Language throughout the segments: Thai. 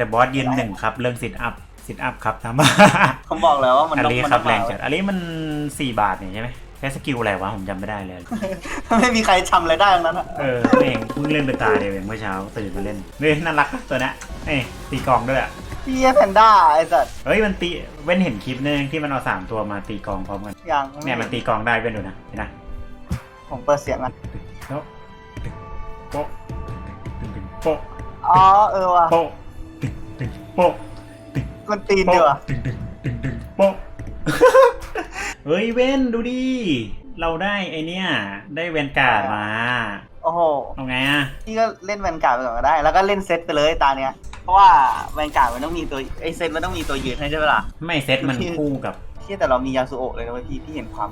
เดอะบอสยืนหนึ่งครับ เรื่องซิทอัพซิทอัพครับทำมาผมบอกแล้วว่ามันอันต้องนี้มันครับต้องแรงมาจัดอันนี้มัน4บาทนี่ใช่ไหมแค่สกิลอะไรวะผมจำไม่ได้เลย ไม่มีใครทำอะไรได้ทั้งนั้นอะเออเองเพิ่งเล่นเป็นตาเดียวเองเมื่อเช้าตื่นมาเล่นเฮ้ยน่ารักนะตัวเนี้ยเอ้ยตีกลองด้วยอะพี่แพนด้าไอ้สัตว์เฮ้ยมันตีเว้นเห็นคลิปนึงที่มันเอาสามตัวมาตีกลองพร้อมกันอย่างเนี่ยมันตีกลองได้เว้นดูนะเห็นนะผมเปิดเสียงอะแล้วโป๊ะตึงตึงโป๊ะอ๋อเออว่ะโป๊ะตึง ตึงโป๊ะกวนตีนดีว่ะตึงตึงตึงตึงโป๊ะเฮ้ยเว้นดูดิ เราได้ไอเนี้ยได้เวนการ์ดมาโอ้โหเอาไงอะพี่ก็เล่นแวนการ์ดไปก่อนก็ได้ แล้วก็เล่นเซตไปเลยตาเนี้ย เพราะว่าแวนการ์ดมันต้องมีตัวไอเซตมันต้องมีตัวยืนให้ใช่ไหมล่ะไม่เซตมันคู่กับที่แต่เรามียาสุโอะเลยนะเว้ยพี่พี่เห็นความ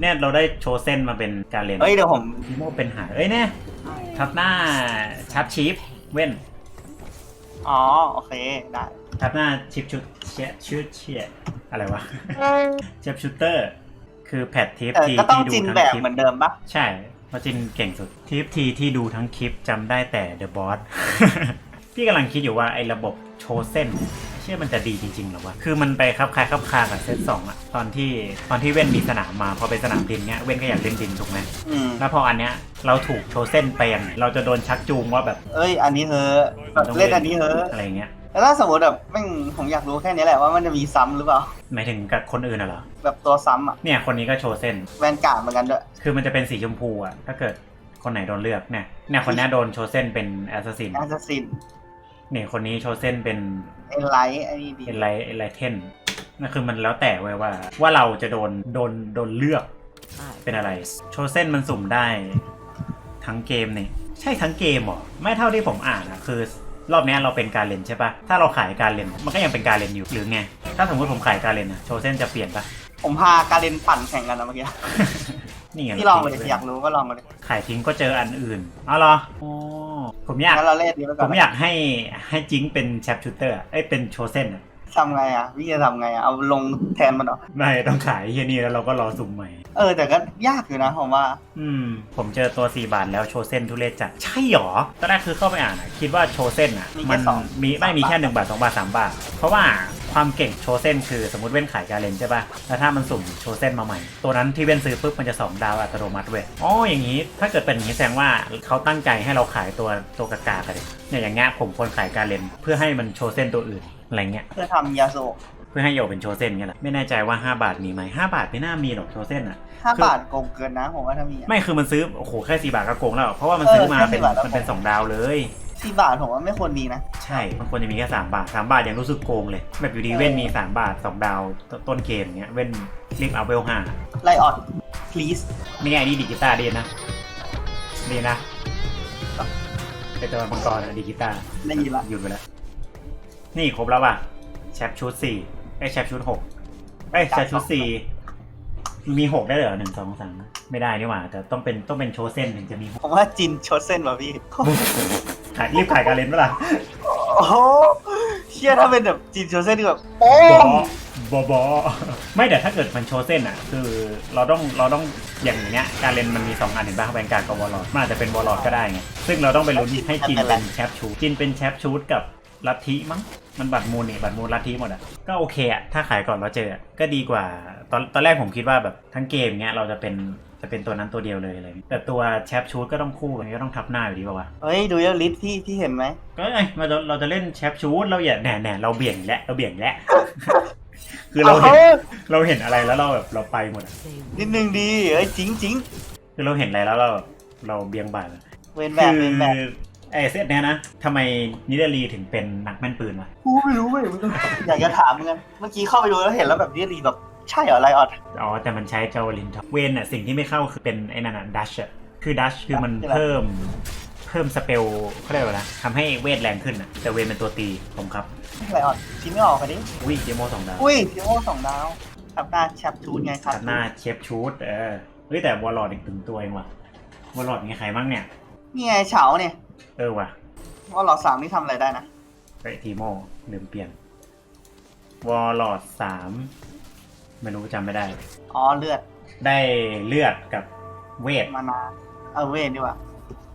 เนี่ยเราได้โชว์เส้นมาเป็นการเล่นเอ้ยเดี๋ยวผมพีโมเป็นหายเอ้ยเนี่ยทับหน้าชับชีฟเว้น อ๋อ โอเค ได้ ทับหน้าชิปชุดเชียชุดเชียอะไรวะ เชฟชูเตอร์ คือแพททีฟเออทีก็ต้องที่ดูจินทั้งแบบคลิป เหมือนเดิมปะใช่เพราะจินเก่งสุดทีฟทีที่ดูทั้งคลิปจำได้แต่เดอะบอสพี่กำลังคิดอยู่ว่าไอ้ระบบโชว์เส้นเชื่อมันจะดีจริงๆหรอวะ คือมันไปคับคล้ายคับคากับเซตสองอะตอนที่ตอนที่เว้นมีสนามมาพอเป็นสนามดินเนี้ยเว้นก็อยากเล่นดินถูกไหมอืมแล้วพออันเนี้ยเราถูกโชว์เส้นไปอย่างเราจะโดนชักจูงว่าแบบเอ้ย อันนี้เฮอะแบบเล่นอันนี้เฮอะอะไรเงี้ยแล้วถ้าสมมติแบบแม่งผมอยากรู้แค่นี้แหละว่ามันจะมีซ้ำหรือเปล่า หมายถึงกับคนอื่นน่ะเหรอแบบตัวซ้ำอะเนี่ยคนนี้ก็โชว์เส้น แวนการ์ดเหมือนกันด้วย คือมันจะเป็นสีชมพูอะถ้าเกิดคนไหนโดนเลือกเนี่ยเนี่ยคนนี้โดนโชว์เส้นเป็นแอสซัสซิน แอสซัสซิน เนี่ยคนนี้โชว์เส้นเป็นเอ็นไลท์อันนี้ดีเอไลเอไลเทนนั่นคือมันแล้วแต่เว้ยว่า ว่าเราจะโดนโดนโดนเลือกเป็นอะไร โชว์เส้นมันสุ่มได้ ทั้งเกมนี่ใช่ทั้งเกมเหรอไม่เท่าที่ผมอ่านอะคือ รอบเนี้ยเราเป็นการเล่นใช่ปะถ้าเราขายการเล่นมันก็ยังเป็นการเล่นอยู่หรือไงถ้าสมมติผมขายการเล่นอะโชว์เส้นจะเปลี่ยนปะผมพาการเล่นปั่นแข่งกันนะเมื่อกี้นี่ไงพี่ลองมาดิอยากรู้ก็ลองมาดิขายทิ้งก็เจออันอื่นอ๋อเหรออ๋อ ผมอยากงั้นเราเล่นนี้ไปผก่อนมอยากให้ให้จิงเป็นแชปชูเตอร์เอ้ยเป็นโชเซนอะ ทำไงอะพี่จะทำไงอะเอาลงแทนมันเหรอไม่ต้องขายเฮียนี่แล้วเราก็รอสุ่มใหม่ เออ แต่ก็ยากอยู่นะผมว่า อืม ผมเจอตัว 4 บาทแล้วโชเซนทุเรศจัดใช่หรอตอนแรกคือเข้าไปอ่านอะคิดว่าโชเซนอะ มีแค่มันสองมีไม่สามมีแค่บาท1บาท 2 บาท 3 บาท เพราะว่าความเก่งโชเซนคือสมมติเว้นขายการเลนใช่ป่ะแล้วถ้ามันสุ่มโชเซนมาใหม่ ตัวนั้นที่เว้นซื้อปุ๊บมันจะ 2 ดาวอัตโนมัติเว้ยอ๋ออย่างนี้ ถ้าเกิดเป็นอย่างนี้แสดงว่าเขาตั้งใจให้เราขายตัวตัวกากากันเลยเนี่ยอย่างเงี้ยผมควรขายการเลนเพื่อให้มันโชเซนตัวอื่น อะไรเงี้ยเพื่อทำยาสุโอะเพื่อให้โยเป็นโชเซนเงี้ยแหละไม่แน่ใจว่า 5 บาทมีไหม5บาทไม่น่ามีหรอกโชเซนอะห้าคือบาทโกงเกินนะผมว่าถ้ามีอะ ไม่คือมันซื้อโอ้โหแค่สี่บาทก็โกงแล้ว เพราะว่ามันซื้อมาเออแค่เป็น4บาทก็โกง มันเป็นสองดาวเลย สี่บาทผมว่าไม่ควรมีนะ ใช่มันควรจะมีแค่สามบาทสามบาทยังรู้สึกโกงเลย แบบอยู่ดีเว้นมีสามบาทสองดาวตต้นเกมเงี้ยเว้นรีบเอาเวลห้าไลออด please นี่ไงนี่ดิจิตาดีนะดีนะเป็นตัวมังกรอะดิจิตาได้ยินละ หยุดไปแล้ว นี่ครบแล้วป่ะแชปชุดสี่ไอยแชปชุดหกไอยแชปชุดสี่มีหกได้เหรอหนึ่งสองสามไม่ได้นี่หว่าแต่ต้องเป็นต้องเป็นโชเซนถึงจะมีหกผมว่าจินชดเส้นว่ะพี่ ขายรีบขายการเล่นเปะล่าโอ้โหเชี่ยถ้าเป็นแบบจินชดเส้นที่แบบโอ้บอบอบอไม่แต่ถ้าเกิดมันโชว์เส้นอะ คือเราต้องเราต้องอย่างเนี้ยการเล่นมันมีสองอันเห็นป่ะแวนการ์ดกับวอลล์มันอาจจะเป็นวอลล์ก็ได้ไงซึ่งเราต้องไปลุ้นให้จินเป็นแชปชูดจินเป็นแชปชูดกับ ลัทธิมั้งมันบัตรมูลนี่บัตรมูลลัทธิหมดอะก็โอเคอะถ้าขายก่อนเราเจออะก็ดีกว่า ตอนตอนแรกผมคิดว่าแบบทั้งเกมเงี้ยเราจะเป็นจะเป็นตัวนั้นตัวเดียวเลยอะไรเงี้ยแต่ตัวแชปชูดก็ต้องคู่กันก็ต้องทับหน้าอยู่ดีป่าวะเฮ้ยดูยอดลิสต์ที่ที่เห็นไหมก็ไงเราจะเราจะเล่นแชปชูดเราอย่าแหน่แหน่เราเบี่ยงอีกแล้วเราเบี่ยงอีกแล้วคือเราเห็นเราเห็นอะไรแล้วเราแบบเราไปหมดอะนิดนึงดีเอ้ยจริงจริงคือเราเห็นอะไรแล้วเราแบบเราเบี่ยงบ่ายเลยเวนแบคืบเวนแบบ ไอ้เซตเนี้ยนะทำไมนิเดลีถึงเป็นนักแม่นปืนวะกูไม่รู้เว้ยมึงอยากจะถามมึงกันเมื่อกี้เข้าไปดูแล้วเห็นแล้วแบบนี่รีแบบใช่เหรอไลออดอ๋อ แต่มันใช้เจ้าลินทอเวนอะสิ่งที่ไม่เข้าคือเป็นไอ้นั่นอะดัชอะคือดัชคือมันคืออะไรเพิ่มเพิ่มสเปลเขาเรียกว่าอะไรนะทำให้เวทแรงขึ้นอะแต่เวนเป็นตัวตีผมครับไลออดชิ้นไม่ออกกันดิอุ้ยเจโมสองดาวอุ้ยเดโมสองดาวทับหน้าแชปทูนไงครับตัดหน้าเชฟชูดเออเฮ้ยแต่วอลลอดอีกถึงตัวเองว่ะวอลลอดมีใครบ้างเนี่ยนี่ไงเฉาเนี่ย เออว่ะว่าหลอดสามนี่ทำอะไรได้นะไปทีโมลืมเปลี่ยน วอลลอดสามไม่รู้จำไม่ได้ อ๋อเลือดได้เลือดกับเวท มานาเออเวนดีกว่า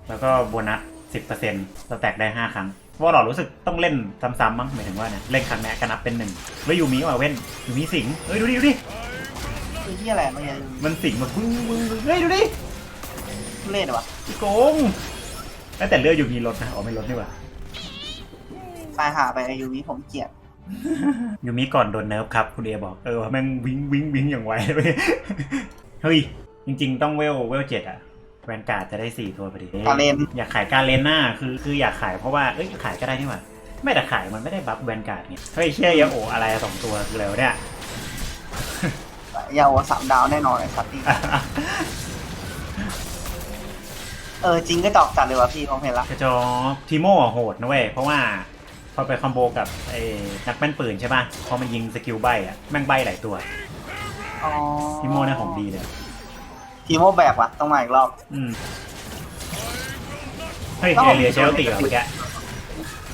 แล้วก็โบนัสสิบเปอร์เซ็นต์สแต็กได้ห้าครั้งววอลลอดรู้สึกต้องเล่นซ้ำๆมั้งหมายถึงว่าเนี่ยเล่นครั้งเนี้ยก็นับเป็นหนึ่งแล้วยูมิว่ะเว้นยูมิสิงเฮ้ยดูดิดูดิคือที่อะไรมันยังมันสิงมาบึ้งบึ้งบึ้งเฮ้ยดูดิเล่นวะ พี่โกงเอ้ย แต่เลือดยูมีลดนะอ๋อไม่ลดนี่หว่าตายหาไปอายุนี้ผมเกลียดยูมิก่อนโดนเนิร์ฟครับ คุณเอบอกเออแม่งวิ่งวิ่งวิ่งอย่างไวเลยเฮ้ย จริง ๆ ต้องเวลเวลเจ็ดอะแวนการ์ดจะได้สี่ตัวพอดีการเล่นอยากขายการเลนหน้าคือคืออยากขายเพราะว่าเอ้ยขายก็ได้นี่หว่าไม่แต่ขายมันไม่ได้บัฟแวนการ์ดไงเฮ้ยเชี่ยยาโออะไรอะสองตัวคืออะไรวะเนี่ยยาวสามดาวแน่นอนไอ้สัตว์นี่ เออจริงก็ดอกจัดเลยวะพี่ผมเห็นละกระจอกทีโม่โหดนะเว้ยเพราะว่าพอไปคอมโบกับไอ้นักแม่นปืนใช่ป่ะพอมันยิงสกิลใบอะแม่งใบหลายตัวอ๋อทีโม่เนี่ยของดีเลยทีโมแบกว่ะต้องมาอีกรอบอืมเฮ้ยต้องเอเรียใช้เอาตีเหรอเมื่อกี้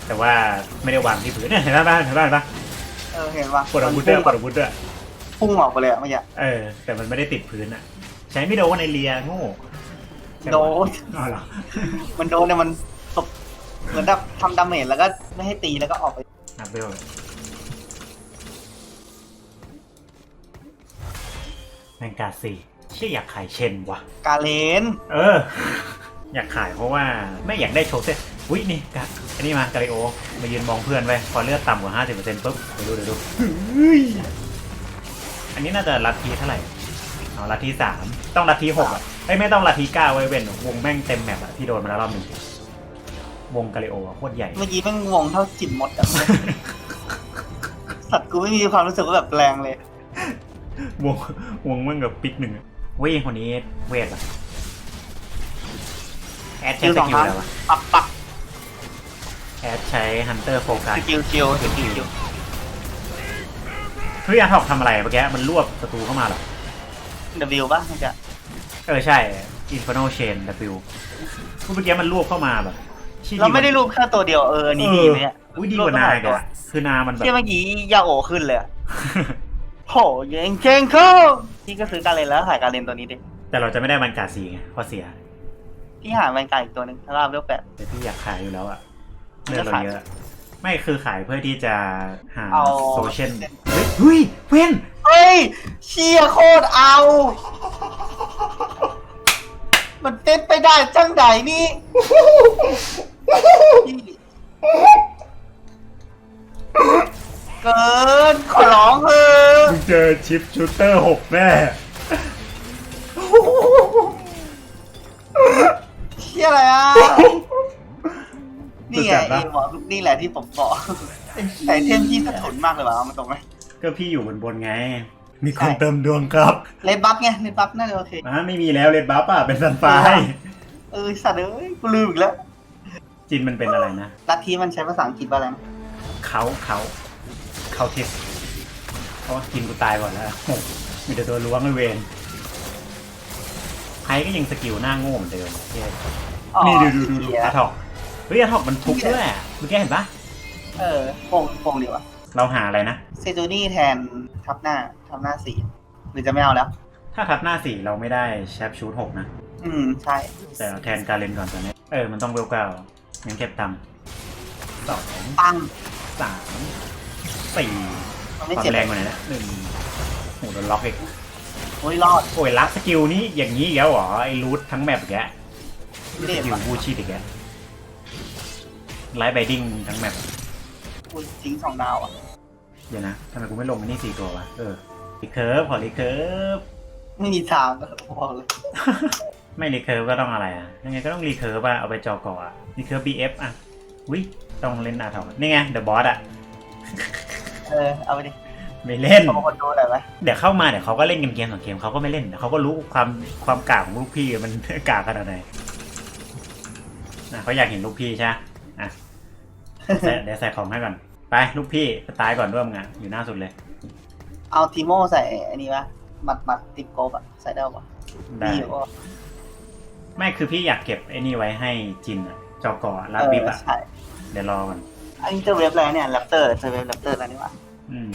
แต่ว่าไม่ได้วางที่พื้นเนี่ยเห็นป่ะเห็นป่ะเห็นป่ะเออเห็นปะกดอาวุธด้วยกดอาวุธด้วยพุ่งออกไปเลยอะเมื่อกี้เออแต่มันไม่ได้ติดพื้นอะใช้ไม่โดนในเรียโง่ ใช่ปะโดน อ๋อเหรอมันโดนเนี่ยมันตบเหมือนแบบทำดาเมจแล้วก็ไม่ให้ตีแล้วก็ออกไปนับเบลแมงกาซีเชื่ออยากขายเชนว่ะ กาเลนเออ อยากขายเพราะว่าไม่อยากได้โชว์เซ็ตอุ้ยนี่กะอันนี้มากาลิโอ มายืนมองเพื่อนไว้พอเลือดต่ำกว่า 50%ปุ๊บเดี๋ยวดูเดี๋ยวดูเฮ้ยอันนี้น่าจะลัทธิเท่าไหร่เอาลัทธิสามต้องลัทธิหกอะเอ้ยไม่ต้องลัทธิเก้าไว้เว้นวงแม่งเต็มแมปอะที่โดนมาแล้วรอบหนึ่งวงกาลิโออะโคตรใหญ่ เมื่อกี้แม่งงงเท่าจิ๋มมดอะ สัตว์กูไม่มีความรู้สึกว่าแบบแรงเลยวงวงแม่งกับปิกหนึ่งอะเว้ยคนนี้เวทอะแอดใช้สกิลอะไรวะปักปักแอดใช้ฮันเตอร์โฟกัสสกิลคิวสกิลคิวเฮ้ยอาร์ทอกทำอะไรเมื่อกี้มันรวบศัตรูเข้ามาเหรอ W ป่ะมันจะ เออใช่ Inferno Chain W เมื่อกี้มันรวบเข้ามาแบบชี่เราไม่ได้รูปแค่ตัวเดียวเอออันนี้ดีไหมเนี่ยอุ้ยดีกว่านาอีกอะคือนามันแบบที่เมื่อกี้ยาโอขึ้นเลยอะโหเยังเก่งเข้าพี่ก็ซื้อการเลนแล้วขายการเลนตัวนี้ดิแต่เราจะไม่ได้มันกาซีไงเพราะเสียพี่หาแวนการดอีกตัวหนึ่งถ้าเราเลือกแปดแต่พี่อยากขายอยู่แล้วอะมันเลือจะดเราขายเยอะไม่คือขายเพื่อที่จะหาเอาโซเชียลเฮ้ยเฮ้ยเว้นเฮ้ยเชียโคตรเอา มันเต้นไปได้จังใดนี่เกินขอร้องเถอะมึงเจอชิปชูเตอร์หกแน่เชี่ยอะไรอะ นี่ไงไอ้หมอนี่แหละที่ผมบอกแต่เทมที่สะทุนมากเลยว่ะเอามันตรงไหมก็พี่อยู่บนบนๆไง มีคนเติมดวงครับเลดบัฟไงเลดบัฟน่าจะโอเคอ่าไม่มีแล้วเลดบัฟอะเป็นซันไฟเออสัตว์เอ้ยกูลืมอีกแล้ว จินมันเป็นอะไรนะลัทธิมันใช้ภาษาอังกฤษว่าอะไรนะเขาเขาเขาทิสเพราะว่ากินกูตายก่อนแล้วโอ้โหมีแต่ตัวล้วงเลยเวนไฮก็ยังสกิลหน้าโง่เหมือนเดิมเย้อ๋อนี่ดูดูดูดูเหี้ยอาทอกเฮ้ยอาทอกมันทุบด้วยอะเมื่อกี้เห็นปะเออโปงโปงดีวะเราหาอะไรนะเซจูนี่แทนทับหน้า ทับหน้าสี่หรือจะไม่เอาแล้ว ถ้าทับหน้าสี่เราไม่ได้แชปชูดหกนะ อืมใช่ แต่เอาแทนการเล่นก่อนตอนนี้ เออ มันต้องเวลเก้างั้นเก็บตังค์สองปังสามสี่มันคไม่วามเจ็บแรงกว่านี้นะหนึ่งโหโดนล็อกอีกโอ้ยรอดโอ้ยลักสกิลนี้อย่างนี้อีกแล้วเหรอไอ้รูททั้งแมปอีกแล้วสเด็ดกิลว่ะบูชีดอีกแล้วไลท์ไบดิ้งทั้งแมปอุ้ยทิ้งสองดาวอะ เดี๋ยวนะทำไมกูไม่ลงไอ้นี่สี่ตัววะ เออ รีเคิร์ฟขอรีเคิร์ฟไม่มีทางบอกเลยไม่รีเคิร์ฟก็ต้องอะไรอะยังไงก็ต้องรีเคิร์ฟอะเอาไปจอก่ออะรีเคิร์ฟ BF อะวิต้องเล่นอาทอนี่ไงเดอะบอสอะเออเอาไปดิไม่เล่นเอาคนดูหน่อยไหมเดี๋ยวเข้ามาเดี๋ยวเขาก็เล่นเกมเกมสองเกมเขาก็ไม่เล่นเดี๋ยวเขาก็รู้ความความกากของลูกพี่มันกากขนาดไหนนะเขาอยากเห็นลูกพี่ใช่ไหมอะใส่เดี๋ยวใส่ของให้ก่อนไปลูกพี่ตายก่อนร่วมงานอยู่หน้าสุดเลย เอาทีโม่ใส่อันนี้ปะมัดมัดติดโกบอะใส่ได้ปะได้มีอยู่ปะไม่คือพี่อยากเก็บไอ้นี่ไว้ให้จินอะจอกอลาเอบิบออะใช่เดี๋ยวรอก่อนอันนี้จะเว็บอะไรเนี่ยแรปเตอร์จะเว็บแรปเตอร์อะไรนี่วะอืม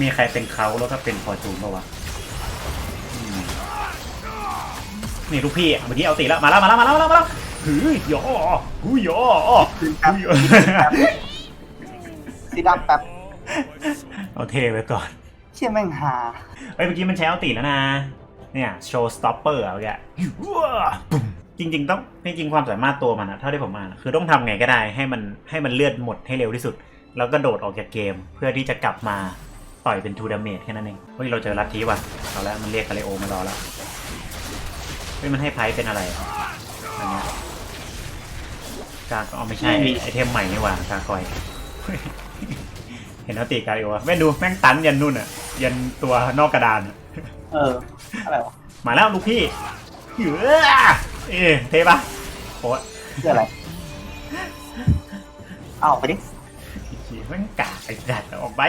มีใครเป็นเขาแล้วก็เป็นฟอร์จูนปะวะอืมนี่ลูกพี่อะเมื่อกี้เอาตีแล้วมาแล้วมาแล้วมาแล้วมาแล้วมาแล้วหือยอหูยอคืนแป๊บหูยอ ซีดับแป๊บเอาเทไว้ก่อนเชี่ยแม่งหาเฮ้ยเมื่อกี้มันใช้เอาตีแล้วนะ เนี่ยโชว์สต็อปเปอร์เอาแกจริง ๆ ต้องจริงๆความสามารถตัวมันอะเท่าที่ผมอ่านอะคือต้องทำไงก็ได้ให้มันให้มันเลือดหมดให้เร็วที่สุด แล้วก็โดดออกจากเกม เพื่อที่จะกลับมาต่อยเป็นทูดาเมจแค่นั้นเอง เฮ้ย เราเจอลัทธิว่ะเอาแล้วมันเรียกคาริโอมารอแล้ว เฮ้ย มันให้ไพ่เป็นอะไรอะอันเนี้ยกากอ๋อไม่ใช่ไอเทมใหม่นี่หว่ากากอย เห็นเอาตีการิโอวะแม่งดูแม่งตันยันนู่นอะ ยันตัวนอกกระดานอะเออ อะไรวะมาแล้วลูกพี่เหือเอ๊ะเทปะโอ้ยเชื่ออะไรเอาไปดิแม่งกากไอ้จัดออกไป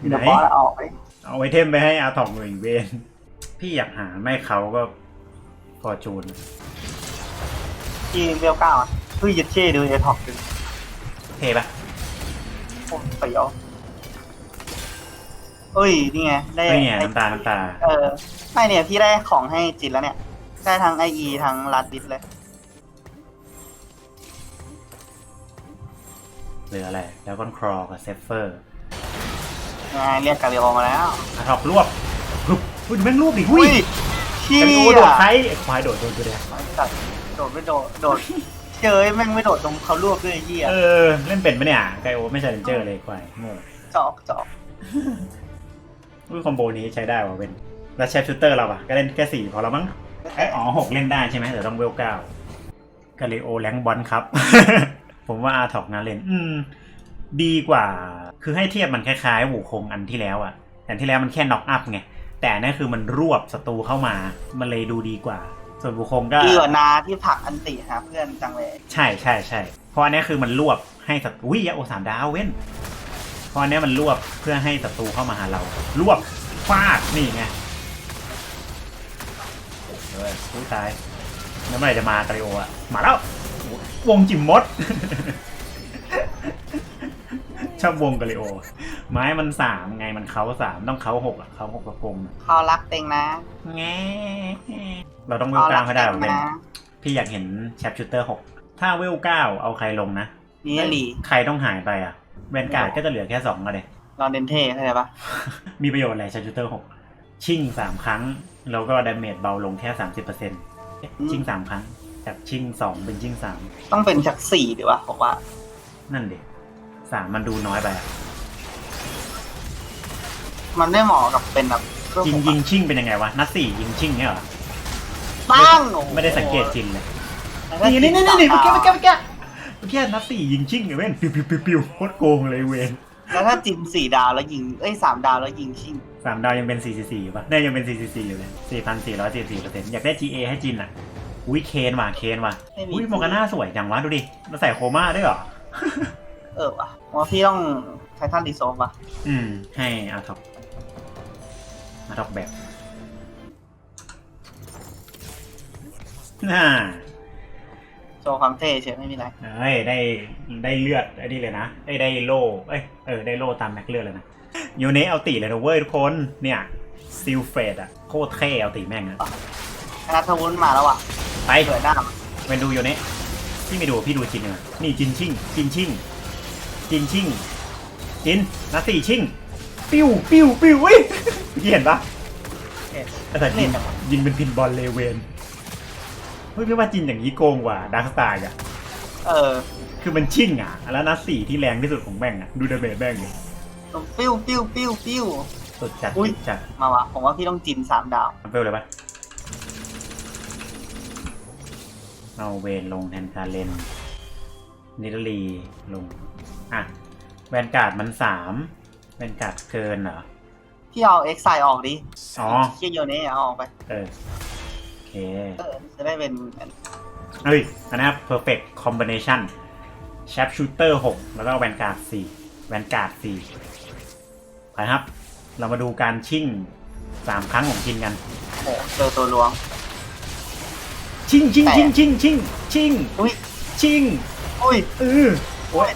อยู่เดี๋ไหยวนบอสเอาไปเอาไอเทมไปให้อาถองหน่วยเวนพี่อยากหาไม่เขาก็ฟอร์จูน ที่เรียวเก้าอะเฮ้ยยัดเช่ดูเอท็อกดูเทปะ โอ้เสียว เอ้ยนี่ไงได้ไม่เนี่ยไอ้น้ำตาน้ำตา เออไม่เนี่ยพี่ได้ของให้จินแล้วเนี่ย ได้ทั้งไออีทั้งลัดดิสเลย เหลืออะไร แล้วก็ครอกับเซฟเฟอร์ไงเรียกกาเรียโอมาแล้วอาถอกรวบฮึบหุ้ยแม่งรวบดิหุ้อุ้ยยขี้กาลิโอโดดใครไอ้ควายโดดโดนตัวเดียวสัตว์โดดไม่โดดโดดเจอแม่งไม่โดดตรงเขารวบด้วยไอ้เหี้ยเออ เล่นเป็นปะเนี่ย ไกโอไม่ใช่เลนเจอร์เลยควายโง่จอกจอก อุ้ยคอมโบนี้ใช้ได้ว่ะเว้นแล้วเชฟชูเตอร์เราอะก็เล่นแค่สี่พอแล้วมั้งไอยอ๋อหกเล่นได้ใช่ไหมแต่ต้องเวลเก้ากาลิโอแรงบอลครับ ผมว่าอาถอกนะเล่น อืม ดีกว่า คือให้เทียบมันคล้ายๆหูคงอันที่แล้วอะแต่อันที่แล้วมันแค่น็อกอัพไง แต่อันนี่คือมันรวบศัตรูเข้ามา มันเลยดูดีกว่า ส่วนบูคงก็ดีกว่านาที่ผลักอันติหาเพื่อนจังเลย ใช่ใช่ใช่เพราะอันนี้คือมันรวบให้ศัตรูอุ้ยโอสามดาวเว้นเพ ราะอันนี้มันรวบเพื่อให้ศัตรูเข้ามาหาเรา รวบฟาดนี่ไงเฮ้ยอุ้ยตายแล้วเมื่อไหร่จะมาตาริโออะมาแล้ว วงจิมมด ชอบวงกาลิโอ ไม้มันสามไงมันเขาสามต้องเขาหกอะเขาหกกระโปรงเขารักเต็งนะแงเราต้องเวลเก้าให้ได้เหมือนกันนะพี่อยากเห็นแชปชูเตอร์หกถ้าเวลเก้าเอาใครลงนะนี่ลีใครต้องหายไปอะ แวนการ์ดก็จะเหลือแค่สองก็เลยลอนเดนเท่เข้าใจปะมีประโยชน์อะไรแชปชูเตอร์หกชิ่งสามครั้ง แล้วก็ดาเมจเบาลงแค่สามสิบเปอร์เซ็นต์ชิ่งสามครั้ง จากชิ่งสองเป็นชิ่งสามต้องเป็นจากสี่ดีวะผมว่า นั่นเด็กสามมันดูน้อยไปอะมันไม่เหมาะกับเป็นแบบเครื่องยิงผมยิงชิ่งเป็นยังไงวะ นัดสี่ยิงชิ่งเนี่ยเหรอปั้งโอ้โหไม่ได้สังเกตจินเลยแล้วถ้านี่นี่นี่นี่จินี่เมื่อกี้สาเมื่อกี้เมื่อกี้เมื่อกี้นัดสี่ยิงชิ่งเลยเว้นปิวปิวปิวปิวโคตรโกงเลยเวนแล้วถ้าจินสี่ดาวแล้วยิงเอ้ยสามดาวแล้วยิงชิงสามดาวยังเป็น444อยู่ปะเนี่ยยังเป็น444อยู่เลย4,444เปอร์เซ็นต์อยากได้ GA ให้จินอะอุ้ยเคนว่ะเคนว่ะไม่มีอุ้ยโมกาน่าสวยจังวะดูดิมาใส่โคม่าด้วยเหรอ เออว่ะผมว่าพี่ต้องไททันดีโซฟว่ะอืม ให้อาท็อปอาท็อปแบบน่า โชว์ความเท่เฉยไม่มีอะไรเอ้ยได้ได้เลือดไอ้นี่เลยนะไอ้ยได้โล่เอ้ยเออได้โล่ตามแม็กเลือดเลยนะยูเนเอาตีเลยนะเว้ยทุกคนเนี่ยซิลเฟดอะโคตรเท่เอาตีแม่งอะนัทวุ้นมาแล้วอะไปเปิดหน้ามาเวนดูโยเนะพี่ไม่ดูพี่ดูจินเลยนี่จินชิ่งจินชิ่งจินชิ่งจินนัตตีชิ่งปิ้วปิ้วปิ้วเว้ยพี่เห็นปะเอ๊ะแต่จินยิงเป็นพินบอลเลเวน เฮ้ยพี่ว่าจินอย่างนี้โกงกว่าดักสไตล์อะ เออคือมันชิ่งอะ แล้วนัดสี่ที่แรงที่สุดของแบ่งอะ ดูเดเมจแบ่งเลยปิ้วปิ้วปิ้วปิ้วสุดจัดอุ๊ยสุดจัดมาวะผมว่าพี่ต้องจินสามดาวทำเฟลเลยปะเอาเวนลงแทนการเลนนิดลีลง อะ แวนการ์ดมันสามแวนการ์ดเกินเหรอ พี่เอาเอ็กไซออกดิ อ๋อเคียโยเน่เอาออกไป เออโอ เคเออจะได้เป็นเฮ้ยอันนะครับ perfect combination sharp shooter 6 แล้วก็แวนการ์ด4แวนการ์ด4ไปครับ เรามาดูการชิ่งสามครั้งของจินกัน โอ้โหเจอตัวล้วง ชิ่งชิ่งชิ่งชิ่งชิ่งชิ่งอุ้ยชิ่งอุ้ยเออโอ้ย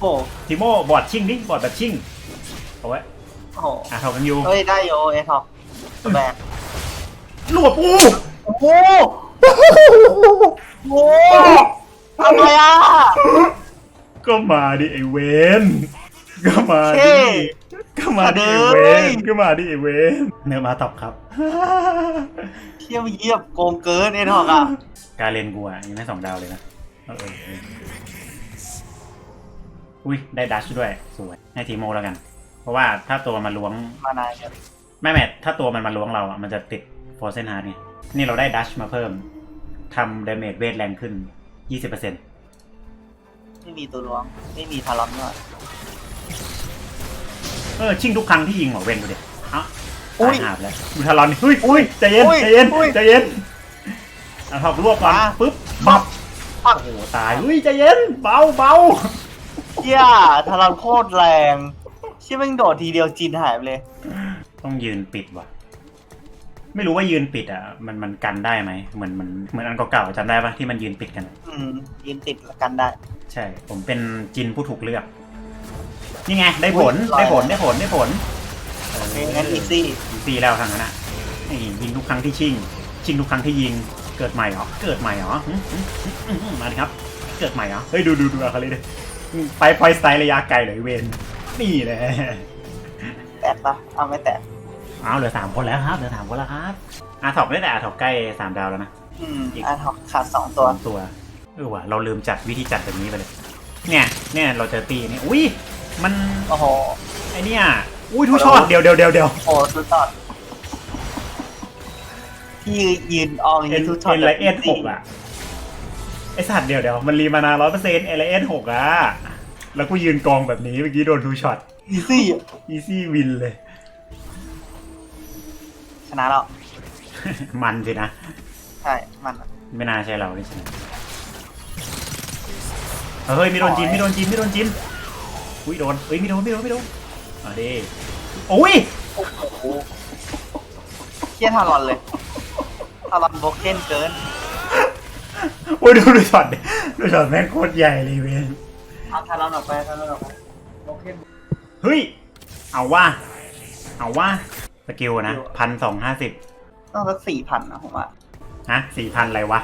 โอ้โหทิโมบอร์ดชิ่งดิบอร์ดแบบชิ่งเอาไว้โอ้โหอะเท่ากันอยู่เฮ้ยได้โยเอท็อปแบกรวบอู้ โอ้โหโอ้อะไรอะ ก็มาดิไอเวนก็มาดิ ก็มาดิไอเวนก็มาดิไอเวนเนื้อมาตอบครับเที่ยวเยียบโกงเกินไอ้ทอกอะ การเล่นกูอะยังได้สองดาวเลยนะอุ้ยได้ดัชด้วยสวยให้ทีโมแล้วกัน เพราะว่าถ้าตัวมันล้วงมานาไม่แม่ถ้าตัวมันมาล้วงเราอะมันจะติดโฟร์เซนฮาร์ดไง นี่เราได้ดัชมาเพิ่มทำดาเมจเวทแรงขึ้น 20%ไม่มีตัวล้วง ไม่มีทารอนด้วยเออชิงทุกครั้งที่ยิงหมอเวนดูดิเอ้าอุ้ยตายหาบแล้วดูทารอนดิอุ้ยอุ้ยใจเย็นอุ้ยใจเย็นอุ้ยใจเย็นเอาทอกรวบก่อนมาปึ๊บบับปักโอ้โหตายอุ้ยใจเย็นเบาเบาเที่ยทารอนโคตรแรงเชี่ยแม่งโดดทีเดียวจีนหายไปเลย ต้องยืนปิดว่ะ ไม่รู้ว่ายืนปิดอะมันมันกันได้ไหมเหมือนมันเหมือนอันเก่าๆจำได้ปะที่มันยืนปิดกันอะอืมยืนติดกันได้ ใช่ ผมเป็นจินผู้ถูกเลือกนี่ไงได้ผลอุ๊ยได้ผลได้ผลได้ผลเป็นงั้นอีซี่อีซี่แล้วทางนั้นอะนี่ยิงทุกครั้งที่ชิง ชิงทุกครั้งที่ยิงเกิดใหม่เหรอเกิดใหม่เหรอหึหึหึหึหึมาดิครับ เกิดใหม่เหรอเฮ้ยดูดูดูเขาเลยดิไปไฟสไตล์ระยะไกลเลยเวนนี่แหละ แตกปะเอาไม่แตกเอาเหลือสามคนแล้วครับเหลือสามคนแล้วครับอาถอกได้แต่อาถอกใกล้สามดาวแล้วนะ อืมอะทอกขาดสองตัว สองตัวเออว่ะเราลืมจัดวิธีจัดแบบนี้ไปเลย เนี่ยเนี่ยเราเจอตีนี่อุ้ยมันโอ้โห ไอเนี่ยอุ้ยทุกช็อตเดี๋ยวเดี๋ยวเดี๋ยวเดี๋ยวโอ้สุดยอดที่ยืนอองเอ็ยืนนทุกช็อตเอ็นไลเอสหกอะไอสัตว์เดี๋ยวเดี๋ยวมันรีมานาร้อยเปอร์เซ็นต์เอ็นไลเอสหกอะแล้วกูยืนกองแบบนี้เมื่อกี้โดนทูช็อตอีซี่อีซี่วินเลย ชนะแล้ว มันสินะ ใช่ มันอะไม่น่าใช่เราที่ชนะเฮ้ยไม่โดนจินไม่โดนจินไม่โดนจินอุ้ยโดนเฮ้ยไม่โดนไม่โดนไม่โดนอะดิโอ้ยโอ้โหเชี่ยทารอนเลยทารอนโบเกนเกินโอ้ยดูดูช็อตดิดูช็อตแม่งโคตรใหญ่เลยเวนเอาทารอนออกไปทารอนออกไปโบเกนเฮ้ยเอาว่าเอาว่า สกิลนะพันสองห้าสิบต้องสักสี่พันนะผมว่าฮะสี่พันอะไรวะ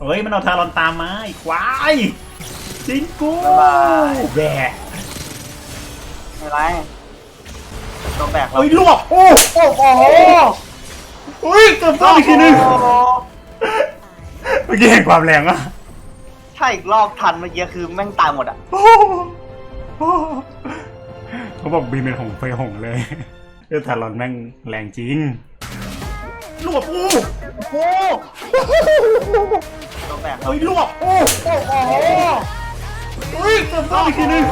เฮ้ย มันเอาทารอนตามมาอีกวายจริงกูบ๊ายบายแบะไม่ไรตัวแบกเราเฮ้ยลวกโอ้โอ้โหเฮ้ยเกือบต้องอีกทีนึงโอ้โหเมื่อกี้เห็นความแรงอะถ้าอีกรอบทันเมื่อกี้คือแม่งตายหมดอะโอ้โหเขาบอกบินเป็นหงส์ไฟหงส์เลย เออทารอนแม่งแรงจริงลวกโอ้โอ้โหตัวแบกเราเฮ้ยลวกโอ้โอ้โหเฮ้ยเกือบต้องอีกทีนึง